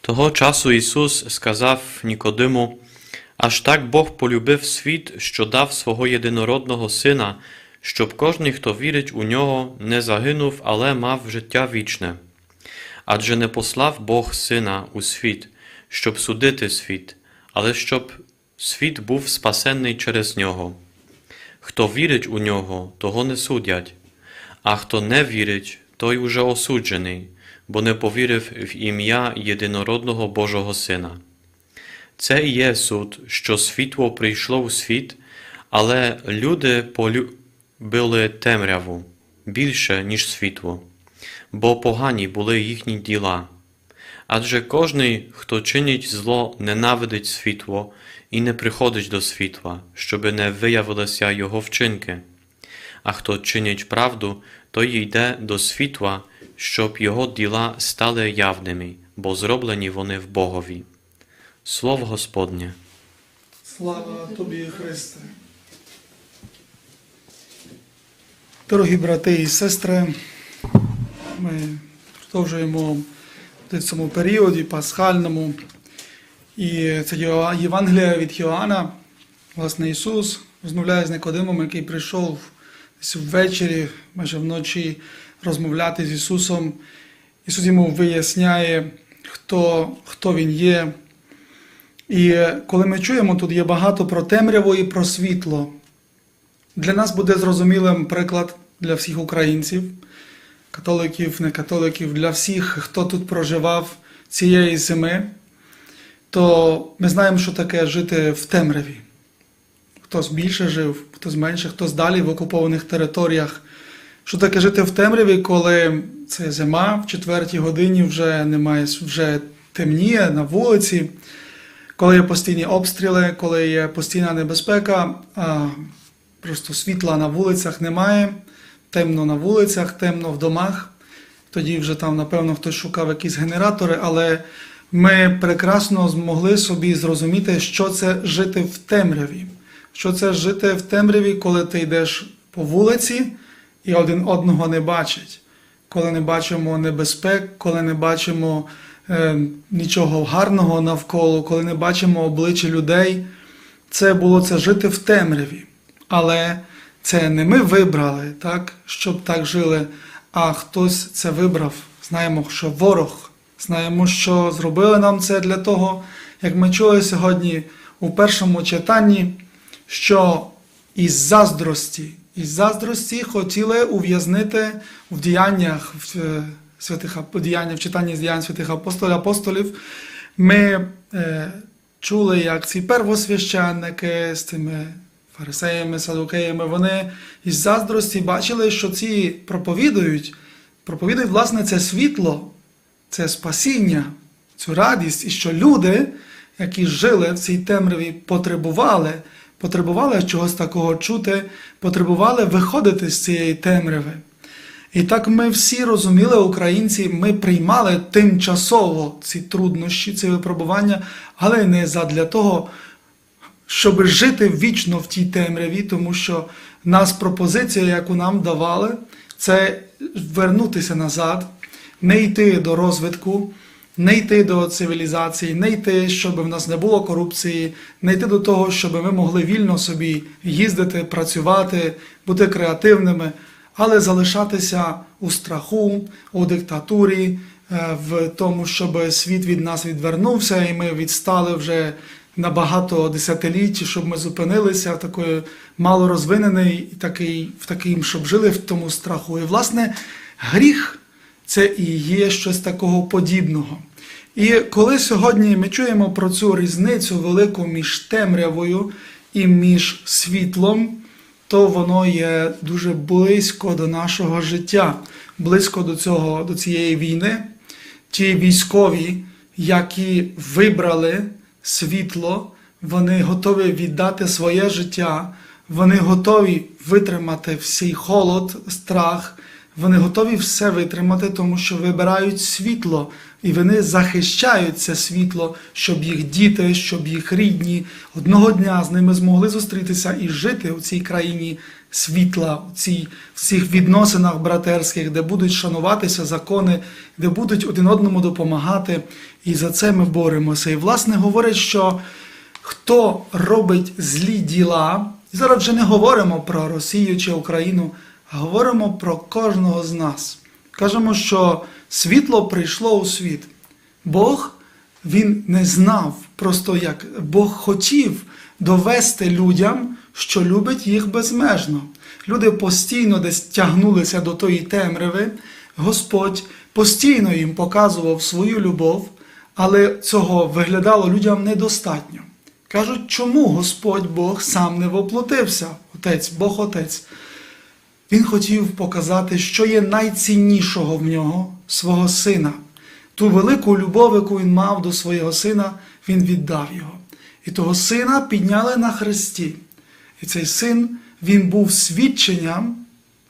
Того часу Ісус сказав Нікодиму, аж так Бог полюбив світ, що дав свого єдинородного Сина, щоб кожний, хто вірить у нього, не загинув, але мав життя вічне. Адже не послав Бог Сина у світ, щоб судити світ, але щоб світ був спасенний через нього. Хто вірить у нього, того не судять, а хто не вірить, той уже осуджений, бо не повірив в ім'я єдинородного Божого Сина. Це і є суд, що світло прийшло у світ, але люди полюбили темряву більше, ніж світло, бо погані були їхні діла. Адже кожний, хто чинить зло, ненавидить світло і не приходить до світла, щоби не виявилися його вчинки. А хто чинить правду, той йде до світла, щоб його діла стали явними, бо зроблені вони в Богові. Слово Господнє. Слава тобі, Христе. Дорогі брати і сестри, ми продовжуємо в цьому періоді пасхальному. І це Євангелія від Йоанна. Власне, Ісус розмовляє з Никодимом, який прийшов десь ввечері, майже вночі, розмовляти з Ісусом. Ісус йому виясняє, хто, хто Він є. І коли ми чуємо, тут є багато про темряву і про світло. Для нас буде зрозумілим приклад для всіх українців, католиків, не католиків, для всіх, хто тут проживав цієї зими, то ми знаємо, що таке жити в темряві. Хтось більше жив, хтось менше, хтось далі в окупованих територіях. Що таке жити в темряві, коли це зима, в четвертій годині вже немає, вже темніє на вулиці коли є постійні обстріли, коли є постійна небезпека, а просто світла на вулицях немає, темно на вулицях, темно в домах. Тоді вже там, напевно, хтось шукав якісь генератори, але ми прекрасно змогли собі зрозуміти, що це жити в темряві. Що це жити в темряві, коли ти йдеш по вулиці і один одного не бачить, коли не бачимо небезпек, коли не бачимо е, нічого гарного навколо, коли не бачимо обличчя людей. Це було це жити в темряві. Але це не ми вибрали, так, щоб так жили, а хтось це вибрав. Знаємо, що ворог, знаємо, що зробили нам це для того, як ми чули сьогодні у першому читанні, що із заздрості, із заздрості хотіли ув'язнити в діяннях в е, святих діяння, в читанні з діянь святих апостолів, апостолів. Ми е, чули, як ці первосвященники з тими фарисеями, садукеями, вони із заздрості бачили, що ці проповідують, проповідують, власне, це світло, це спасіння, цю радість, і що люди, які жили в цій темряві, потребували, потребували чогось такого чути, потребували виходити з цієї темряви. І так ми всі розуміли, українці, ми приймали тимчасово ці труднощі, ці випробування, але не задля того, щоб жити вічно в тій темряві, тому що нас пропозиція, яку нам давали, це вернутися назад, не йти до розвитку, не йти до цивілізації, не йти, щоб в нас не було корупції, не йти до того, щоб ми могли вільно собі їздити, працювати, бути креативними, але залишатися у страху, у диктатурі, е, в тому, щоб світ від нас відвернувся, і ми відстали вже на багато десятиліть, щоб ми зупинилися в такої малорозвинений такий, в таким, щоб жили в тому страху. І власне гріх це і є щось такого подібного. І коли сьогодні ми чуємо про цю різницю велику між темрявою і між світлом, то воно є дуже близько до нашого життя, близько до цього, до цієї війни. Ті військові, які вибрали світло, вони готові віддати своє життя, вони готові витримати всій холод, страх, вони готові все витримати, тому що вибирають світло, і вони захищають це світло, щоб їх діти, щоб їх рідні одного дня з ними змогли зустрітися і жити у цій країні світла в, цій, в цих відносинах братерських, де будуть шануватися закони, де будуть один одному допомагати. І за це ми боремося. І власне говорить, що хто робить злі діла, і зараз вже не говоримо про Росію чи Україну, говоримо про кожного з нас. Кажемо, що світло прийшло у світ. Бог він не знав, просто як Бог хотів довести людям, що любить їх безмежно. Люди постійно десь тягнулися до тої темряви. Господь постійно їм показував свою любов, але цього виглядало людям недостатньо. Кажуть, чому Господь Бог сам не воплотився, Отець, Бог Отець. Він хотів показати, що є найціннішого в нього свого сина. Ту велику любов, яку він мав до свого сина, він віддав його. І того сина підняли на хресті. І цей син він був свідченням,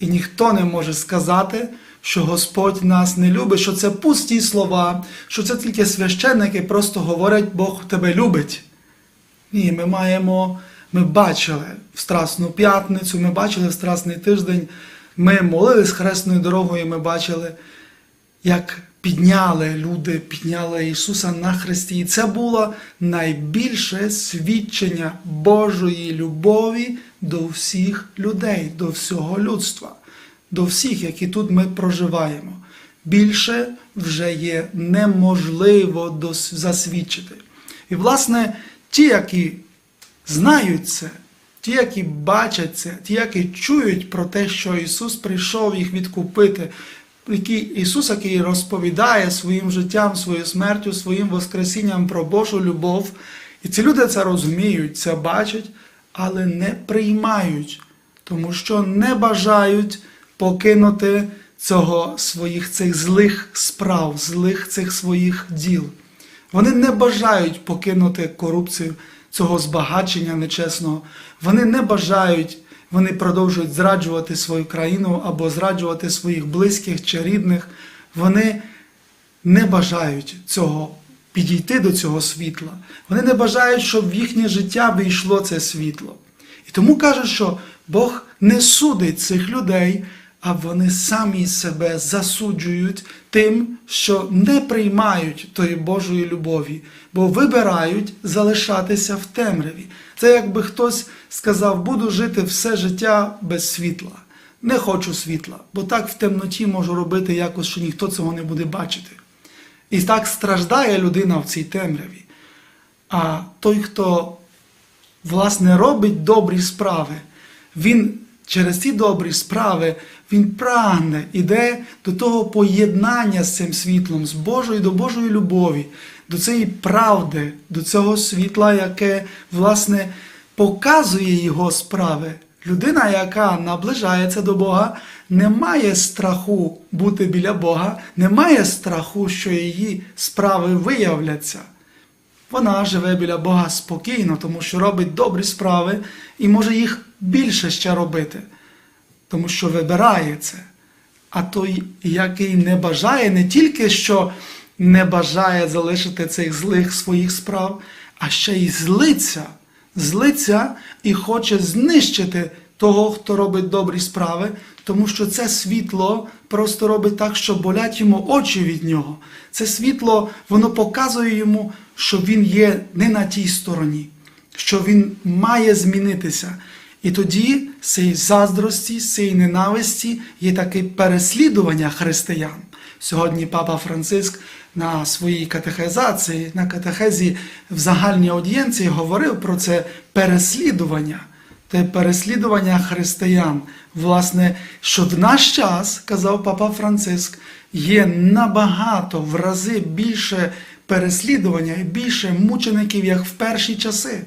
і ніхто не може сказати, що Господь нас не любить, що це пусті слова, що це тільки священники просто говорять, Бог тебе любить. Ні, ми маємо, ми бачили в Страсну п'ятницю, ми бачили в Страсний тиждень, ми молились хресною дорогою, ми бачили, як підняли люди, підняли Ісуса на хресті. І це було найбільше свідчення Божої любові до всіх людей, до всього людства, до всіх, які тут ми проживаємо. Більше вже є неможливо засвідчити. І, власне, ті, які знають це, ті, які бачать це, ті, які чують про те, що Ісус прийшов їх відкупити, який Ісус, який розповідає своїм життям, своєю смертю, своїм воскресінням про Божу любов. І ці люди це розуміють, це бачать, але не приймають, тому що не бажають покинути цього своїх цих злих справ, злих цих своїх діл. Вони не бажають покинути корупцію цього збагачення нечесного. Вони не бажають, вони продовжують зраджувати свою країну або зраджувати своїх близьких чи рідних. Вони не бажають цього підійти до цього світла. Вони не бажають, щоб в їхнє життя війшло це світло. І тому кажуть, що Бог не судить цих людей, а вони самі себе засуджують тим, що не приймають тої Божої любові, бо вибирають залишатися в темряві. Це якби хтось сказав, буду жити все життя без світла. Не хочу світла, бо так в темноті можу робити якось, що ніхто цього не буде бачити. І так страждає людина в цій темряві. А той, хто власне робить добрі справи, він через ці добрі справи він прагне, іде до того поєднання з цим світлом, з Божої до Божої любові, до цієї правди, до цього світла, яке власне показує його справи. Людина, яка наближається до Бога, не має страху бути біля Бога, не має страху, що її справи виявляться. Вона живе біля Бога спокійно, тому що робить добрі справи і може їх більше ще робити, тому що вибирає це. А той, який не бажає, не тільки що не бажає залишити цих злих своїх справ, а ще й злиться, злиться і хоче знищити того, хто робить добрі справи, тому що це світло просто робить так, що болять йому очі від нього. Це світло, воно показує йому, що він є не на тій стороні, що він має змінитися. І тоді з цієї заздрості, з цієї ненависті є таке переслідування християн. Сьогодні папа Франциск на своїй катехизації, на катехезі в загальній аудієнції говорив про це переслідування, те переслідування християн. Власне, що в наш час, казав папа Франциск, є набагато в рази більше переслідування і більше мучеників, як в перші часи.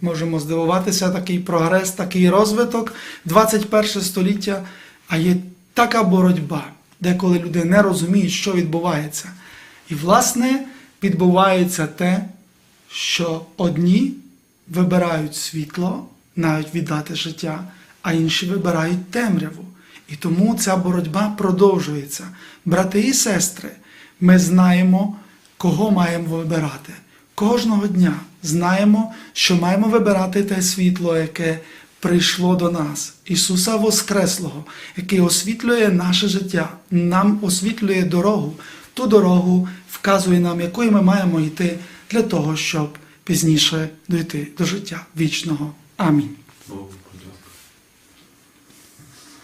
Можемо здивуватися, такий прогрес, такий розвиток 21 століття, а є така боротьба, деколи люди не розуміють, що відбувається. І, власне, відбувається те, що одні вибирають світло, навіть віддати життя, а інші вибирають темряву. І тому ця боротьба продовжується. Брати і сестри, ми знаємо, кого маємо вибирати. Кожного дня знаємо, що маємо вибирати те світло, яке прийшло до нас, Ісуса Воскреслого, який освітлює наше життя, нам освітлює дорогу, ту дорогу вказує нам, якою ми маємо йти для того, щоб пізніше дійти до життя вічного. Амінь. Бог.